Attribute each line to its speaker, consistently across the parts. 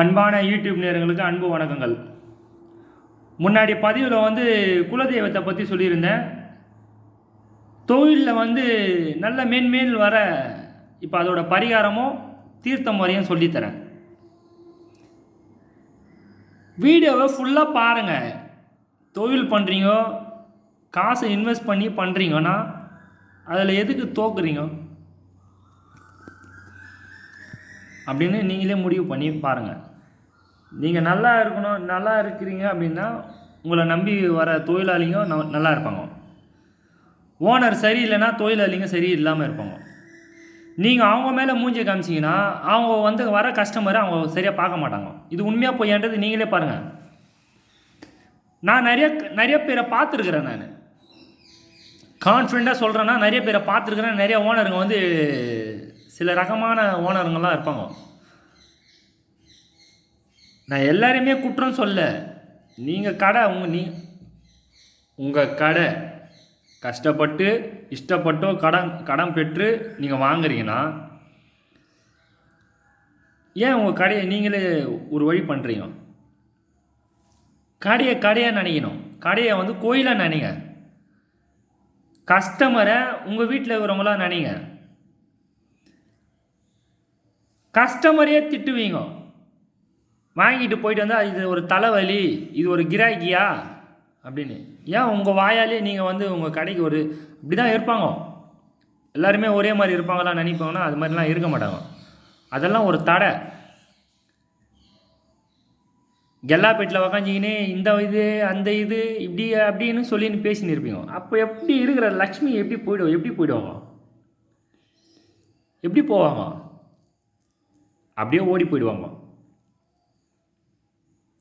Speaker 1: அன்பான யூடியூப் நேரங்களுக்கு அன்பு வணக்கங்கள். முன்னாடி பதிவில் வந்து குலதெய்வத்தை பற்றி சொல்லியிருந்தேன். தொழிலில் வந்து நல்ல மேன்மேல் வர இப்போ அதோட பரிகாரமும் தீர்த்த முறையும் சொல்லித்தரேன். வீடியோவை ஃபுல்லாக பாருங்கள் தொழில் பண்ணுறீங்க காசை இன்வெஸ்ட் பண்ணி பண்ணுறீங்கன்னா அதில் எதுக்கு தோக்குறீங்க? அப்படின்னு நீங்களே முடிவு பண்ணி பாருங்கள் நீங்கள் நல்லா இருக்கணும் நல்லா இருக்கிறீங்க அப்படின்னா உங்களை நம்பி வர தொழிலாளிங்க ந- நல்லா இருப்பாங்க. ஓனர் சரியில்லைன்னா தொழிலாளிங்க சரி இல்லாமல் இருப்பாங்க. நீங்கள் அவங்க மேலே மூஞ்சி காமிச்சிங்கன்னா அவங்க வந்து வர கஸ்டமரை அவங்க சரியாக பார்க்க மாட்டாங்க. இது உண்மையாக பொய்யான்றது நீங்களே பாருங்கள் நான் நிறைய நிறைய பேரை பார்த்துருக்குறேன் நான். கான்ஃபிடண்ட்டாக சொல்கிறேன்னா நிறைய பேரை பார்த்துருக்குறேன். நிறைய ஓனருங்க வந்து சில ரகமான ஓனருங்கள்லாம் இருப்பாங்க. நான் எல்லாரையுமே குற்றம் சொல்ல நீங்கள் கடை உங்க நீ உங்கள் கடை கஷ்டப்பட்டு இஷ்டப்பட்டோ கடன் கடன் பெற்று நீங்கள் வாங்குறீங்கன்னா ஏன் உங்கள் கடையை நீங்களே ஒரு வழி பண்ணுறீங்க கடையை கடையாக நினைக்கணும். கடையை வந்து கோயிலாக நினைங்க. கஸ்டமரை உங்கள் வீட்டில் இருக்கிறவங்களா நினைங்க. கஸ்டமரையே திட்டுவீங்க. வாங்கிட்டு போயிட்டு வந்தால் இது ஒரு தலைவலி இது ஒரு கிராக்கியா அப்படின்னு. ஏன் உங்கள் வாயாலே நீங்கள் வந்து உங்கள் கடைக்கு ஒரு இப்படி தான் இருப்பாங்க. எல்லாருமே ஒரே மாதிரி இருப்பாங்களாம் நினைப்பாங்கன்னா அது மாதிரிலாம் இருக்க மாட்டாங்க. அதெல்லாம் ஒரு தடை. கெல்லாப்பேட்டில் உக்காஞ்சிக்கினே இந்த இது அந்த இது இப்படி அப்படின்னு சொல்லின்னு பேசின்னு இருப்பீங்க. அப்போ எப்படி இருக்கிற லக்ஷ்மி எப்படி போயிடுவோம் எப்படி போயிடுவாங்க? எப்படி போவாங்க? அப்படியே ஓடி போயிடுவாங்க.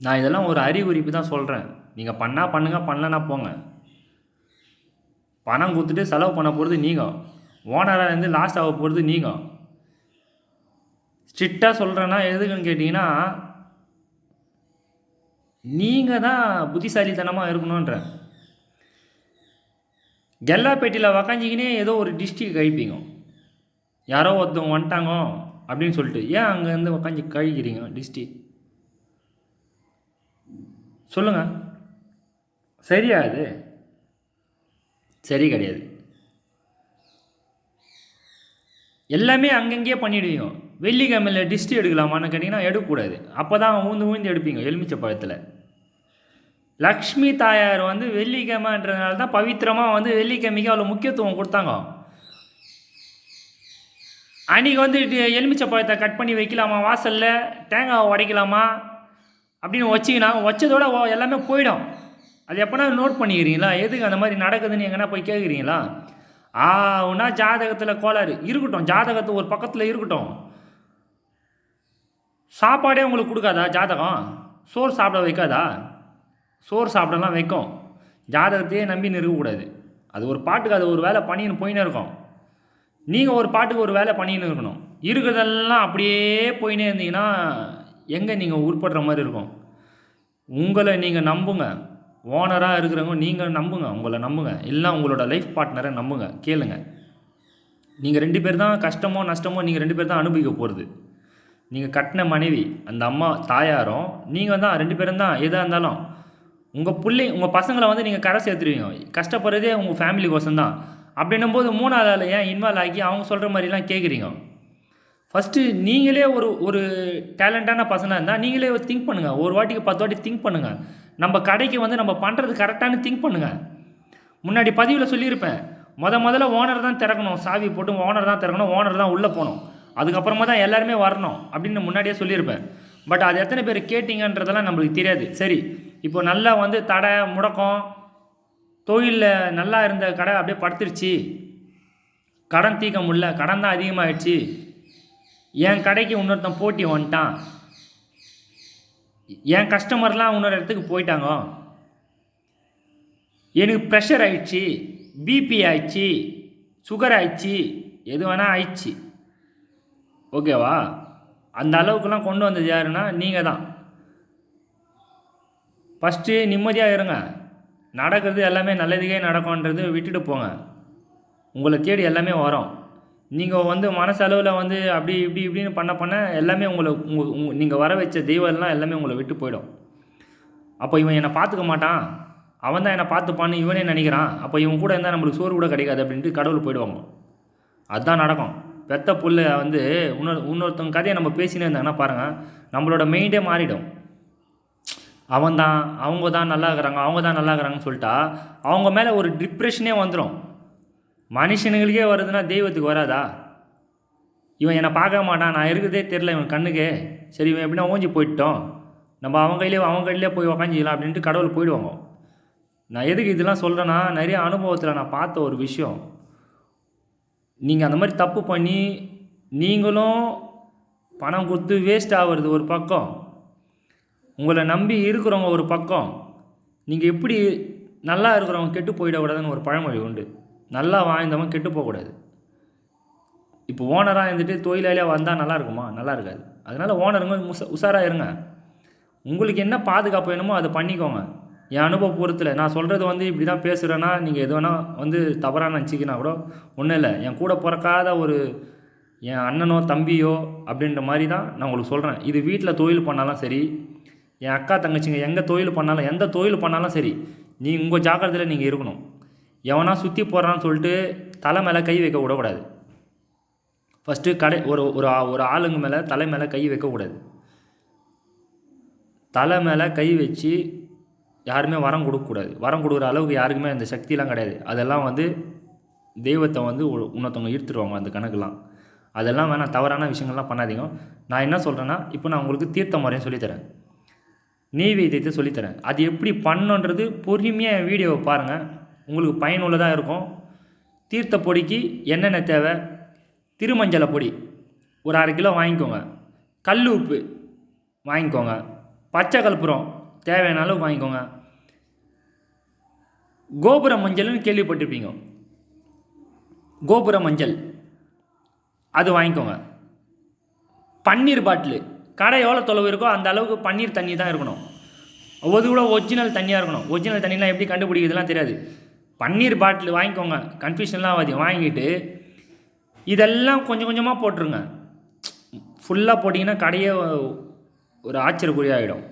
Speaker 1: நான் இதெல்லாம் ஒரு அறிகுறிப்பு தான் சொல்கிறேன் நீங்கள் பண்ணால் பண்ணுங்க பண்ணலன்னா போங்க. பணம் கொடுத்துட்டு செலவு பண்ண போகிறது நீங்கள் ஓனராக இருந்து லாஸ்ட் ஆக போகிறது நீங்கள் ஸ்ட்ரிக்டாக சொல்கிறேன்னா எதுக்குன்னு கேட்டிங்கன்னா நீங்கள் தான் புத்திசாலித்தனமாக இருக்கணுன்ற கெல்லாப்பேட்டியில் உக்காஞ்சிக்கினே ஏதோ ஒரு டிஸ்ட்ரிக் கழிப்பீங்க யாரோ ஒருத்தவங்க வந்துட்டாங்க. அப்படின்னு சொல்லிட்டு ஏன் அங்கேருந்து உட்காந்து கழிக்கிறீங்க டிஸ்டி சொல்லுங்கள் சரியா அது சரி கிடையாது. எல்லாமே அங்கங்கேயே பண்ணிடுவீங்க. வெள்ளிக்கிழமையில் டிஸ்டி எடுக்கலாமான்னு கேட்டிங்கன்னா எடுக்கக்கூடாது. அப்போ தான் ஊந்து ஊந்து எடுப்பீங்க எலுமிச்சை பழத்தில். லக்ஷ்மி தாயார் வந்து வெள்ளிக்கிழமைன்றதுனால தான் பவித்திரமாக வந்து வெள்ளிக்கிழமைக்கு அவ்வளோ முக்கியத்துவம் கொடுத்தாங்க. அன்றைக்கி வந்து எலுமிச்சை பழத்தை கட் பண்ணி வைக்கலாமா வாசலில்? தேங்காய் உடைக்கலாமா? அப்படின்னு வச்சிங்கன்னா வச்சதோட ஓ- எல்லாமே போயிடும். அது எப்போனா நோட் பண்ணிக்கிறீங்களா? எதுக்கு அந்த மாதிரி நடக்குதுன்னு எங்கன்னா போய் கேட்குறீங்களா ஆனா ஜாதகத்தில் கோளாறு. இருக்கட்டும் ஜாதகத்தை ஒரு பக்கத்தில் இருக்கட்டும். சாப்பாடே உங்களுக்கு கொடுக்காதா ஜாதகம்? சோறு சாப்பிட வைக்காதா? சோறு சாப்பிடலாம் வைக்கும். ஜாதகத்தையே நம்பி இருக்கக்கூடாது அது ஒரு பாட்டுக்கு அது ஒரு வேலை பண்ணின்னு போயின்னு இருக்கும். நீங்கள் ஒரு பாட்டுக்கு ஒரு வேலை பண்ணின்னு இருக்கணும். இருக்கிறதெல்லாம் அப்படியே போயினே இருந்தீங்கன்னா எங்கே நீங்கள் உருப்படுற மாதிரி இருக்கும்? உங்களை நீங்கள் நம்புங்க. ஓனராக இருக்கிறவங்க நீங்கள் நம்புங்க. உங்களை நம்புங்க. இல்லை உங்களோட லைஃப் பார்ட்னரை நம்புங்க. கேளுங்க. நீங்கள் ரெண்டு பேர் தான் கஷ்டமோ நஷ்டமோ நீங்கள் ரெண்டு பேர் தான் அனுபவிக்க போகிறது நீங்கள் கட்டின மனைவி அந்த அம்மா தாயாரும் நீங்கள் தான் ரெண்டு பேரும் தான் எதாக இருந்தாலும். உங்கள் பிள்ளை உங்கள் பசங்களை வந்து நீங்கள் கரை சேர்த்துருவீங்க. கஷ்டப்படுறதே உங்கள் ஃபேமிலி கோசம் தான். அப்படின்னும் போது மூணாவது ஆள் ஏன் இன்வால்வ் ஆகி அவங்க சொல்கிற மாதிரிலாம் கேட்குறீங்க ஃபஸ்ட்டு நீங்களே ஒரு ஒரு டேலண்டான பர்சனாக இருந்தால் நீங்களே திங்க் பண்ணுங்கள் ஒரு வாட்டிக்கு பத்து வாட்டி திங்க் பண்ணுங்கள் நம்ம கடைக்கு வந்து நம்ம பண்ணுறது கரெக்டானு திங்க் பண்ணுங்கள் முன்னாடி பதிவில் சொல்லியிருப்பேன். முத முதல்ல ஓனர் தான் திறக்கணும். சாவி போட்டு ஓனர் தான் திறக்கணும். ஓனர் தான் உள்ளே போகணும். அதுக்கப்புறமா தான் எல்லாருமே வரணும் அப்படின்னு முன்னாடியே சொல்லியிருப்பேன். பட் அது எத்தனை பேர் கேட்டிங்கன்றதெல்லாம் நம்மளுக்கு தெரியாது. சரி இப்போ நல்லா வந்து தடை முடக்கம் தொழிலில் நல்லா இருந்த கடை அப்படியே படுத்துருச்சு. கடன் தீர்க்க முடியல கடன் தான் அதிகமாகிடுச்சு என் கடைக்கு இன்னொருத்தன் போட்டி வந்துட்டான். என் கஸ்டமர்லாம் இன்னொரு இடத்துக்கு போயிட்டாங்க. எனக்கு ப்ரெஷர் ஆயிடுச்சு பிபி ஆயிடுச்சு சுகர் ஆயிடுச்சு எது வேணால் ஆயிடுச்சு. ஓகேவா? அந்த அளவுக்குலாம் கொண்டு வந்தது யாருன்னா நீங்கள் தான் ஃபஸ்ட்டு நிம்மதியாக இருங்க. நடக்கிறது எல்லாமே நல்லதுக்கே நடக்கும்ன்றது விட்டுட்டு போங்க. உங்களை தேடி எல்லாமே வரும். நீங்கள் வந்து மனசளவில் வந்து அப்படி இப்படி இப்படின்னு பண்ண பண்ண எல்லாமே உங்களை உங்கள் உங்கள் நீங்கள் வர வச்ச தெய்வம்லாம் எல்லாமே உங்களை விட்டு போயிடும். அப்போ இவன் என்னை பார்த்துக்க மாட்டான். அவன் தான் என்னை பார்த்துப்பான்னு இவனே நினைக்கிறான். அப்போ இவன் கூட இருந்தால் நம்மளுக்கு சோறு கூட கிடைக்காது அப்படின்ட்டு கடவுள் போயிடுவாங்க. அதுதான் நடக்கும். பெத்த புல்ல வந்து இன்னொரு இன்னொருத்தவங்க கதையை நம்ம பேசினே இருந்தாங்கன்னா பாருங்கள் நம்மளோட மைண்டே மாறிடும். அவன் தான் அவங்க தான் நல்லா இருக்கிறாங்க அவங்க தான் நல்லா இருக்கிறாங்கன்னு சொல்லிட்டா அவங்க மேலே ஒரு டிப்ரெஷனே வந்துடும் மனுஷனுங்களுக்கே வருதுன்னா தெய்வத்துக்கு வராதா? இவன் என்னை பார்க்க மாட்டான் நான் இருக்கிறதே தெரில இவன் கண்ணுக்கு. சரி இவன் எப்படின்னா ஓஞ்சி போயிட்டோம் நம்ம அவங்க கையிலே அவங்க கையிலே போய் உக்காஞ்சிக்கலாம் அப்படின்ட்டு கடவுள் போயிடுவாங்க. நான் எதுக்கு இதெல்லாம் சொல்கிறேன்னா நிறைய அனுபவத்தில் நான் பார்த்த ஒரு விஷயம். நீங்கள் அந்த மாதிரி தப்பு பண்ணி நீங்களும் பணம் கொடுத்து வேஸ்ட் ஆகிறது ஒரு பக்கம். உங்களை நம்பி இருக்கிறவங்க ஒரு பக்கம் நீங்கள் எப்படி நல்லா இருக்கிறவங்க கெட்டு போயிடக்கூடாதுன்னு ஒரு பழமொழி உண்டு. நல்லா வாழ்ந்தவன் கெட்டு போகக்கூடாது. இப்போ ஓனராக இருந்துட்டு தொழிலாளியாக வந்தால் நல்லா இருக்குமா? நல்லா இருக்காது. அதனால் ஓனருங்க முச உஷாராக இருங்க. உங்களுக்கு என்ன பாதுகாப்பு வேணுமோ அதை பண்ணிக்கோங்க. என் அனுபவபூரத்தில் நான் சொல்கிறது வந்து இப்படி தான் பேசுகிறேன்னா நீங்கள் எது வேணால் வந்து தவறாக நினச்சிக்கினா கூட ஒன்றும் இல்லை. என் கூட பிறக்காத ஒரு என் அண்ணனோ தம்பியோ அப்படின்ற மாதிரி தான் நான் உங்களுக்கு சொல்கிறேன் இது வீட்டில் தொழில் பண்ணாலும் சரி என் அக்கா தங்கச்சிங்க எங்கே தொழில் பண்ணாலும் எந்த தொழில் பண்ணாலும் சரி நீ உங்கள் ஜாக்கிரதையில் நீங்கள் இருக்கணும். எவனா சுற்றி போடுறான்னு சொல்லிட்டு தலை மேலே கை வைக்க விடக்கூடாது. ஃபஸ்ட்டு கடை ஒரு ஒரு ஆ- ஒரு ஆளுங்க மேலே தலை மேலே கை வைக்கக்கூடாது தலை மேலே கை வச்சு யாருமே வரம் கொடுக்கக்கூடாது வரம் கொடுக்குற அளவுக்கு யாருக்குமே அந்த சக்திலாம் கிடையாது. அதெல்லாம் வந்து தெய்வத்தை வந்து ஒரு- இன்னொருத்தவங்க ஈர்த்துருவாங்க அந்த கணக்கெலாம் அதெல்லாம் வேணாம் தவறான விஷயங்கள்லாம் பண்ணாதீங்க. நான் என்ன சொல்கிறேன்னா இப்போ நான் உங்களுக்கு தீர்த்த முறையும் சொல்லித்தரேன். நெய்வேத்தியத்தை சொல்லித்தரேன். அது எப்படி பண்ணுன்றது பொறுமையாக என் வீடியோவை பாருங்கள் உங்களுக்கு பயனுள்ளதாக இருக்கும். தீர்த்த பொடிக்கு என்னென்ன தேவை? திருமஞ்சள பொடி. ஒரு அரை கிலோ வாங்கிக்கோங்க. கல் உப்பு வாங்கிக்கோங்க. பச்சை கற்பூரம் தேவையான அளவு வாங்கிக்கோங்க. கோபுர மஞ்சள்னு கேள்விப்பட்டிருப்பீங்க. கோபுர மஞ்சள். அது வாங்கிக்கோங்க. பன்னீர் பாட்டிலு. கடை எவ்வளோ தொலைவு இருக்கோ அந்த அளவுக்கு பன்னீர் தண்ணி தான் இருக்கணும். ஒவ்வொரு கூட ஒரிஜினல் தண்ணியாக இருக்கணும். ஒரிஜினல் தண்ணிலாம் எப்படி கண்டுபிடிக்கிறதுலாம் தெரியாது. பன்னீர் பாட்டில் வாங்கிக்கோங்க. கன்ஃபியூஷன்லாம் ஆகாது. வாங்கிட்டு இதெல்லாம் கொஞ்சம் கொஞ்சமாக போட்டுருங்க. ஃபுல்லாக போட்டிங்கன்னா கடையே ஒரு ஆச்சரியக்குறியாகிடும்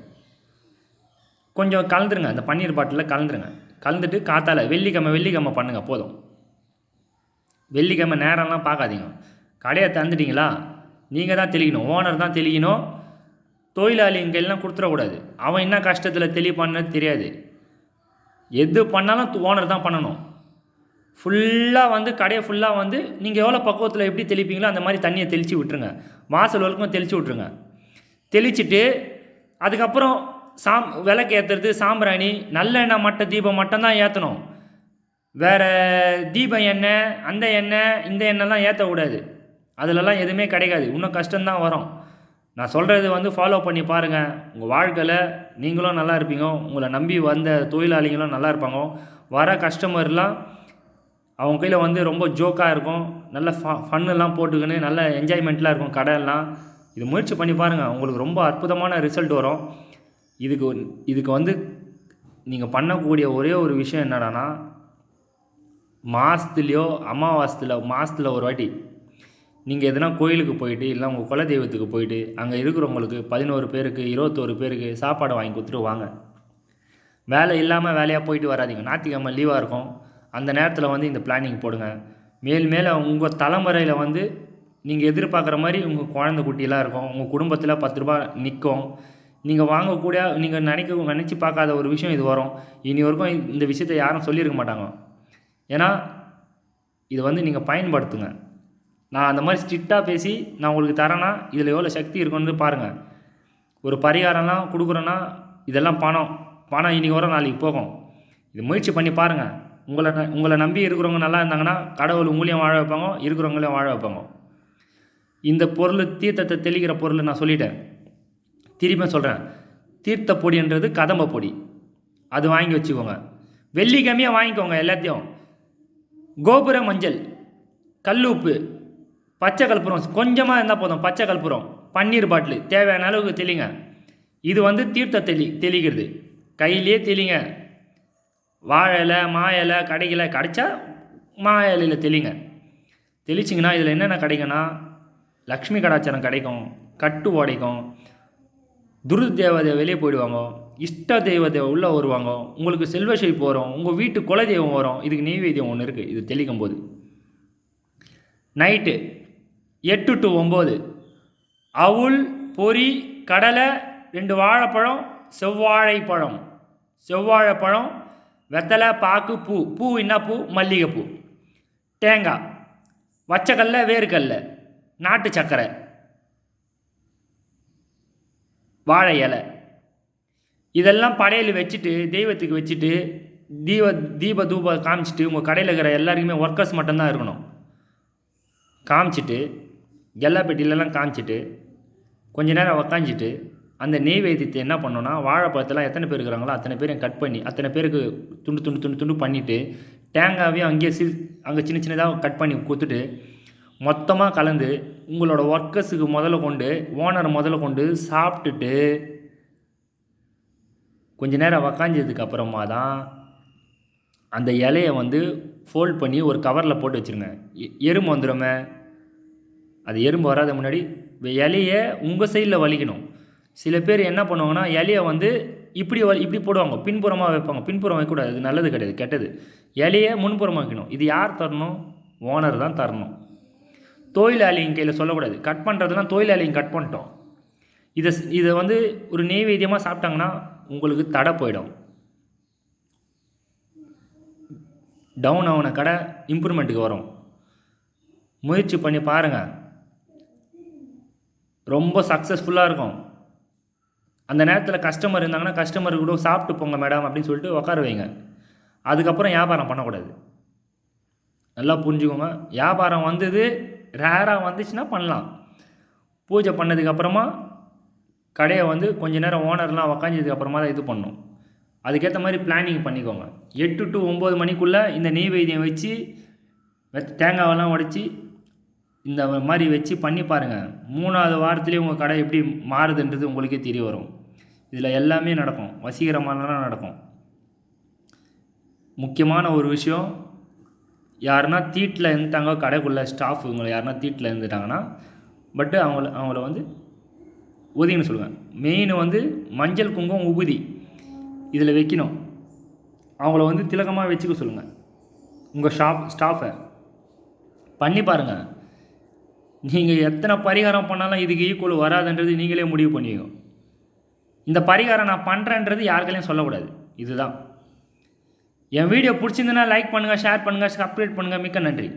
Speaker 1: கொஞ்சம் கலந்துருங்க. அந்த பன்னீர் பாட்டிலில் கலந்துருங்க. கலந்துட்டு காத்தால வெள்ளிக்கிழமை வெள்ளிக்கிழமை பண்ணுங்கள் போதும். வெள்ளிக்கிழமை நேரம்லாம் பார்க்காதீங்க. கடையை தந்துட்டிங்களா நீங்கள் தான் தெளிக்கணும். ஓனர் தான் தெளிக்கணும். தொழிலாளிங்கெல்லாம் கொடுத்துடக்கூடாது. அவன் என்ன கஷ்டத்தில் தெளிப்பான்னு தெரியாது. எது பண்ணாலும் ஓனர் தான் பண்ணணும். ஃபுல்லாக வந்து கடையை ஃபுல்லாக வந்து நீங்கள் எவ்வளோ பக்குவத்தில் எப்படி தெளிப்பீங்களோ அந்த மாதிரி தண்ணியை தெளித்து விட்டுருங்க. வாசல் வரைக்கும் தெளித்து விட்ருங்க தெளிச்சுட்டு அதுக்கப்புறம் சாம் விளக்கு ஏற்றுறது சாம்பிராணி நல்லெண்ணெய் மட்ட தீபம் மட்டும்தான் ஏற்றணும் வேறு தீபம் எண்ணெய் அந்த எண்ணெய் இந்த எண்ணெய்லாம் ஏற்றக்கூடாது அதிலலாம் எதுவுமே கிடைக்காது. இன்னும் கஷ்டம்தான் வரும். நான் சொல்கிறது வந்து ஃபாலோ பண்ணி பாருங்கள் உங்கள் வாழ்க்கையில் நீங்களும் நல்லா இருப்பீங்க. உங்களை நம்பி வந்த தொழிலாளிகளும் நல்லா இருப்பாங்க. வர கஸ்டமர்லாம் அவங்க கையில் வந்து ரொம்ப ஜோக்காக இருக்கும். நல்ல ஃப ஃபன்னெல்லாம் போட்டுக்கின்னு நல்ல என்ஜாய்மெண்ட்லாம் இருக்கும் கடையெல்லாம். இது முயற்சி பண்ணி பாருங்கள் உங்களுக்கு ரொம்ப அற்புதமான ரிசல்ட் வரும். இதுக்கு இதுக்கு வந்து நீங்கள் பண்ணக்கூடிய ஒரே ஒரு விஷயம் என்னடான்னா மாதத்துலேயோ அமாவாசத்தில் மாதத்தில் ஒரு வாட்டி நீங்கள் எதனா கோயிலுக்கு போயிட்டு இல்லை உங்கள் குல தெய்வத்துக்கு போயிட்டு அங்கே இருக்கிறவங்களுக்கு பதினோரு பேருக்கு இருபத்தோரு பேருக்கு சாப்பாடு வாங்கி கொடுத்துட்டு வாங்க. வேலை இல்லாமல் வேலையாக போயிட்டு வராதீங்க. ஞாத்திக்கிழமை லீவாக இருக்கும். அந்த நேரத்தில் வந்து இந்த பிளானிங் போடுங்க. மேல் மேலே உங்கள் தலைமுறையில் வந்து நீங்கள் எதிர்பார்க்குற மாதிரி உங்கள் குழந்தை குட்டியெல்லாம் இருக்கும். உங்கள் குடும்பத்தில் பத்து ரூபா நிற்கும் நீங்கள் வாங்கக்கூடிய நீங்கள் நினைக்க நினச்சி பார்க்காத ஒரு விஷயம் இது வரும். இனி வரைக்கும் இந்த விஷயத்தை யாரும் சொல்லியிருக்க மாட்டாங்க. ஏன்னா இதை வந்து நீங்கள் பயன்படுத்துங்க. நான் அந்த மாதிரி ஸ்ட்ரிக்டாக பேசி நான் உங்களுக்கு தரேன்னா இதில் எவ்வளோ சக்தி இருக்குன்னு பாருங்கள் ஒரு பரிகாரம்லாம் கொடுக்குறேன்னா இதெல்லாம் பணம். பணம் இன்றைக்கி வர நாளைக்கு போகும். இது முயற்சி பண்ணி பாருங்கள் உங்களை உங்களை நம்பி இருக்கிறவங்க நல்லா இருந்தாங்கன்னா கடவுள் உங்களையும் வாழ வைப்பாங்க இருக்கிறவங்களையும் வாழ வைப்பாங்க. இந்த பொருள் தீர்த்தத்தை தெளிக்கிற பொருள் நான் சொல்லிட்டேன். திரும்ப சொல்கிறேன் தீர்த்த பொடின்றது கதம்ப பொடி. அது வாங்கி வச்சுக்கோங்க. வெள்ளிக்கிழமையாக வாங்கிக்கோங்க எல்லாத்தையும். கோபுர மஞ்சள் கல்லுப்பு பச்சை கற்பூரம் கொஞ்சமாக இருந்தால் போதும் பச்சை கற்பூரம் பன்னீர் பாட்டில் தேவையான அளவுக்கு தெளிங்க. இது வந்து தீர்த்த தெளி தெளிக்கிறது. கையிலே தெளிங்க. வாழை மாயலை மா இலை கிடைக்கல கிடைச்சா மா இலையில் தெளிங்க. தெளிச்சிங்கன்னா இதில் என்னென்ன கிடைக்குன்னா லக்ஷ்மி கடாச்சாரம் கிடைக்கும் கட்டு உடைக்கும். துரு தேவதை வெளியே போயிடுவாங்க. இஷ்ட தெய்வத்தை உள்ளே வருவாங்க. உங்களுக்கு செல்வ செழிப்பு வரும். உங்கள் வீட்டு குலதெய்வம் வரும். இதுக்கு நெய்வேத்தியம் ஒன்று இருக்குது இது தெளிக்கும் போது நைட்டு எட்டு டு ஒம்பது. அவுல் பொரி கடலை ரெண்டு வாழைப்பழம் செவ்வாழைப்பழம். செவ்வாழைப்பழம் வெத்தலை பாக்கு பூ. பூ என்ன பூ? மல்லிகைப்பூ. தேங்காய் வச்சக்கல்ல வேர்க்கல்ல. நாட்டு சர்க்கரை. வாழை இலை. இதெல்லாம் படையல் வச்சுட்டு தெய்வத்துக்கு வச்சுட்டு தீப தீப தூப காமிச்சிட்டு உங்கள் கடையில் இருக்கிற எல்லாருக்குமே ஒர்க்கர்ஸ் மட்டும்தான் இருக்கணும். காமிச்சிட்டு எல்லா காமிச்சிட்டு கொஞ்ச நேரம் உக்காஞ்சிட்டு அந்த நெய்வேத்தியத்தை என்ன பண்ணோன்னா வாழைப்பழத்தெல்லாம் எத்தனை பேர் இருக்கிறாங்களோ அத்தனை பேரையும் கட் பண்ணி அத்தனை பேருக்கு துண்டு துண்டு துண்டு துண்டு பண்ணிவிட்டு தேங்காவையும் அங்கேயே சி அங்கே சின்ன சின்னதாக கட் பண்ணி கொடுத்துட்டு மொத்தமாக கலந்து உங்களோட ஒர்க்கர்ஸுக்கு முதல்ல கொண்டு ஓனர் முதல்ல கொண்டு சாப்பிட்டுட்டு கொஞ்ச நேரம் உக்காஞ்சதுக்கு அப்புறமா தான் அந்த இலையை வந்து ஃபோல்ட் பண்ணி ஒரு கவரில் போட்டு வச்சுருங்க. எ- எறும்பு வந்துடுமே அது எறும்பு வராத முன்னாடி இலையை உங்கள் சைடில் வலிக்கணும். சில பேர் என்ன பண்ணுவாங்கன்னா இலையை வந்து இப்படி வலி இப்படி போடுவாங்க. பின்புறமாக வைப்பாங்க. பின்புறம் வைக்கக்கூடாது. அது நல்லது கிடையாது. கெட்டது. இலையை முன்புறமாக வைக்கணும். இது யார் தரணும்? ஓனர் தான் தரணும். தொழிலாளியின் கையில் சொல்லக்கூடாது. கட் பண்ணுறதுலாம் தொழிலாளியும் கட் பண்ணிட்டோம். இதை இதை வந்து ஒரு நெய்வேத்தியமாக சாப்பிட்டாங்கன்னா உங்களுக்கு தடை போயிடும். டவுன் ஆன கடை இம்ப்ரூவ்மெண்ட்டுக்கு வரும். முயற்சி பண்ணி பாருங்கள் ரொம்ப சக்ஸஸ்ஃபுல்லாக இருக்கும். அந்த நேரத்தில் கஸ்டமர் இருந்தாங்கன்னா கஸ்டமர் கூட சாப்பிட்டு போங்க மேடம் அப்படின்னு சொல்லிட்டு உட்கார வைங்க. அதுக்கப்புறம் வியாபாரம் பண்ணக்கூடாது. நல்லா புரிஞ்சுக்கோங்க. வியாபாரம் வந்தது ரேராக வந்துச்சுன்னா பண்ணலாம். பூஜை பண்ணதுக்கப்புறமா கடையை வந்து கொஞ்ச நேரம் ஓனர்லாம் உக்காஞ்சதுக்கப்புறமா தான் இது பண்ணும். அதுக்கேற்ற மாதிரி பிளானிங் பண்ணிக்கோங்க. எட்டு டு ஒம்பது மணிக்குள்ளே இந்த நெய்வேத்தியம் வச்சு தேங்காவெல்லாம் உடச்சி இந்த மாதிரி வச்சு பண்ணி பாருங்கள் மூணாவது வாரத்துலேயே உங்கள் கடை எப்படி மாறுதுன்றது உங்களுக்கே தெரிய வரும். இதில் எல்லாமே நடக்கும். வசீகரமானலாம் நடக்கும். முக்கியமான ஒரு விஷயம் யாருன்னா தீட்டில் இருந்துட்டாங்க கடைக்குள்ளே ஸ்டாஃப் இவங்களை யாருன்னா தீட்டில் இருந்துட்டாங்கன்னா பட்டு அவங்கள அவங்கள வந்து உதவின்னு சொல்லுவேன். மெயின் வந்து மஞ்சள் குங்குமம் உபுதி. இதில் வைக்கணும். அவங்கள வந்து திலகமாக வச்சுக்க சொல்லுங்கள் உங்கள் ஷாப் ஸ்டாஃபை பண்ணி பாருங்கள் நீங்கள் எத்தனை பரிகாரம் பண்ணாலும் இதுக்கு ஈக்குவல் வராதுன்றது நீங்களே முடிவு பண்ணிக்கோ. இந்த பரிகாரம் நான் பண்ணுறேன்றது யாருக்களையும் சொல்லக்கூடாது. இதுதான். என் வீடியோ பிடிச்சிருந்தனா லைக் பண்ணுங்கள் ஷேர் பண்ணுங்கள் சப்ஸ்கிரைப் பண்ணுங்கள் மிக்க நன்றி.